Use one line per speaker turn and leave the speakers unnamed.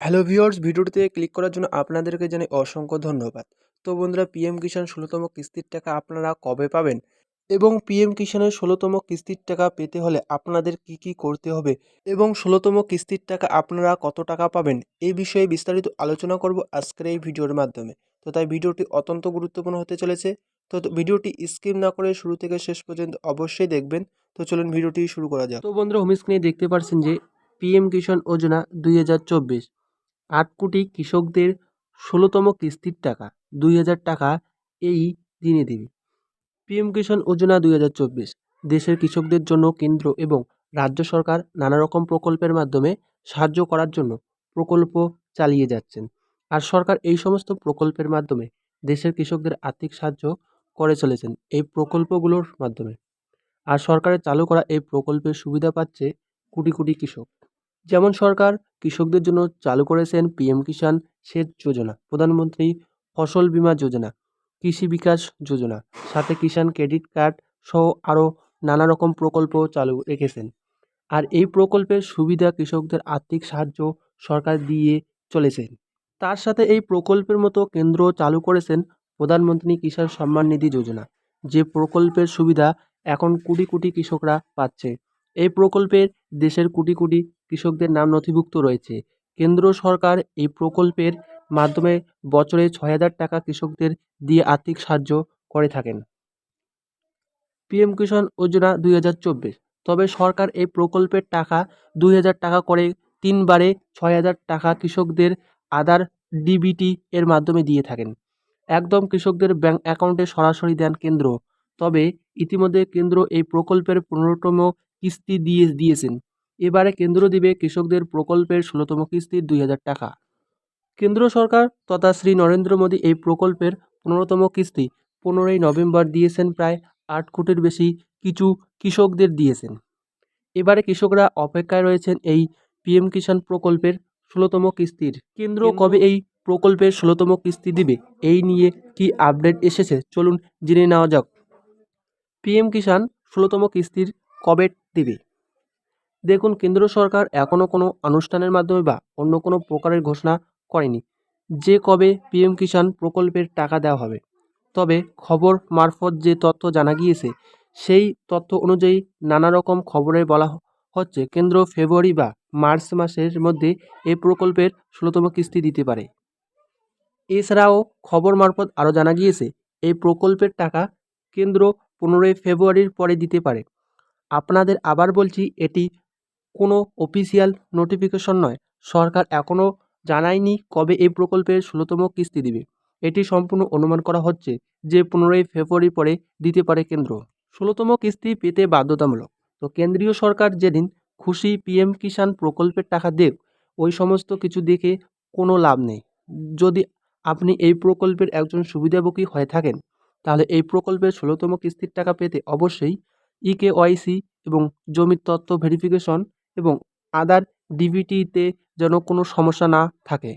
Hello viewers ভিডিওটিতে click করার জন্য আপনাদেরকে জানাই অসংখ্য ধন্যবাদ। তো বন্ধুরা পিএম কিষাণ ষোলোতম কিস্তির টাকা আপনারা কবে পাবেন? এবং পিএম কিষাণের ষোলোতম কিস্তির টাকা পেতে হলে আপনাদের কি কি করতে হবে? এবং ষোলোতম কিস্তির টাকা আপনারা কত টাকা পাবেন? এই বিষয়ে বিস্তারিত আলোচনা করব আজকের এই ভিডিওর মাধ্যমে। তো তাই ভিডিওটি অত্যন্ত গুরুত্বপূর্ণ হতে চলেছে। তো ভিডিওটি স্কিপ না করে শুরু থেকে শেষ পর্যন্ত অবশ্যই দেখবেন। তো চলুন ভিডিওটি শুরু করা যাক। তো বন্ধুরা হোম স্ক্রিনে দেখতে পাচ্ছেন যে পিএম কিষাণ যোজনা দুই হাজার চব্বিশ। আট কোটি কৃষকদের ষোলোতম কিস্তির টাকা, দুই হাজার টাকা এই দিনে দেবে। পিএম কিষাণ যোজনা দুই হাজার চব্বিশ, দেশের কৃষকদের জন্য কেন্দ্র এবং রাজ্য সরকার নানা রকম প্রকল্পের মাধ্যমে সাহায্য করার জন্য প্রকল্প চালিয়ে যাচ্ছেন। আর সরকার এই সমস্ত প্রকল্পের মাধ্যমে দেশের কৃষকদের আর্থিক সাহায্য করে চলেছেন এই প্রকল্পগুলোর মাধ্যমে। আর সরকারের চালু করা এই প্রকল্পের সুবিধা পাচ্ছে কোটি কোটি কৃষক। যেমন সরকার কৃষকদের জন্য চালু করেছেন পিএম কিষাণ সেচ যোজনা, প্রধানমন্ত্রী ফসল বীমা যোজনা, কৃষি বিকাশ যোজনা, সাথে কিষাণ ক্রেডিট কার্ড সহ আরও নানা রকম প্রকল্প চালু রেখেছেন। আর এই প্রকল্পের সুবিধা কৃষকদের আর্থিক সাহায্য সরকার দিয়ে চলেছেন। তার সাথে এই প্রকল্পের মতো কেন্দ্র চালু করেছেন প্রধানমন্ত্রী কিষাণ সম্মান নিধি যোজনা। যে প্রকল্পের সুবিধা এখন কোটি কোটি কৃষকরা পাচ্ছে। এই প্রকল্পের দেশের কোটি কোটি কৃষকদের নাম নথিভুক্ত রয়েছে। কেন্দ্র সরকার এই প্রকল্পের মাধ্যমে বছরে ছয় হাজার টাকা কৃষকদের দিয়ে আর্থিক সাহায্য করে থাকেন। পিএম কিষাণ যোজনা দুই হাজার চব্বিশ। তবে সরকার এই প্রকল্পের টাকা দুই হাজার টাকা করে তিনবারে ছয় হাজার টাকা কৃষকদের আধার ডিবিটি এর মাধ্যমে দিয়ে থাকেন। একদম কৃষকদের ব্যাংক অ্যাকাউন্টে সরাসরি দেন কেন্দ্র। তবে ইতিমধ্যে কেন্দ্র এই প্রকল্পের পনেরোতম কিস্তি দিয়ে দিয়েছেন। এবারে কেন্দ্র দিবে কৃষকদের প্রকল্পের ষোলোতম কিস্তির দুই হাজার টাকা। কেন্দ্র সরকার তথা শ্রী নরেন্দ্র মোদী এই প্রকল্পের পনেরোতম কিস্তি পনেরোই নভেম্বর দিয়েছেন প্রায় আট কোটির বেশি কিছু কৃষকদের দিয়েছেন। এবারে কৃষকরা অপেক্ষায় রয়েছেন এই পিএম কিষাণ প্রকল্পের ষোলোতম কিস্তির। কেন্দ্র কবে এই প্রকল্পের ষোলোতম কিস্তি দিবে? এই নিয়ে কি আপডেট এসেছে? চলুন জেনে নেওয়া যাক। পিএম কিষাণ ষোলোতম কিস্তির কবে দেবে? দেখুন, কেন্দ্র সরকার এখনও কোনো অনুষ্ঠানের মাধ্যমে বা অন্য কোনো প্রকারের ঘোষণা করেনি যে কবে পিএম কিষাণ প্রকল্পের টাকা দেওয়া হবে। তবে খবর মারফত যে তথ্য জানা গিয়েছে, সেই তথ্য অনুযায়ী নানা রকম খবরে বলা হচ্ছে কেন্দ্র ফেব্রুয়ারি বা মার্চ মাসের মধ্যে এই প্রকল্পের ষোলোতম কিস্তি দিতে পারে। এছাড়াও খবর মারফত আরও জানা গিয়েছে, এই প্রকল্পের টাকা কেন্দ্র পনেরোই ফেব্রুয়ারির পরে দিতে পারে। আপনাদের আবার বলছি, এটি কোনো অফিসিয়াল নোটিফিকেশন নয়। সরকার এখনও জানায়নি কবে এই প্রকল্পের ষোলোতম কিস্তি দিবে। এটি সম্পূর্ণ অনুমান করা হচ্ছে যে পনেরোই ফেব্রুয়ারি পরে দিতে পারে কেন্দ্র। ষোলোতম কিস্তি পেতে বাধ্যতামূলক। তো কেন্দ্রীয় সরকার যেদিন খুশি পিএম কিষাণ প্রকল্পের টাকা দেব ওই সমস্ত কিছু দেখে কোনো লাভ নেই। যদি আপনি এই প্রকল্পের একজন সুবিধাভোগী হয়ে থাকেন, তাহলে এই প্রকল্পের ষোলোতম কিস্তির টাকা পেতে অবশ্যই ইকেওয়াইসি এবং জমির তথ্য ভেরিফিকেশন এবং আদার ডিবিটিতে যেন কোনো সমস্যা না থাকে।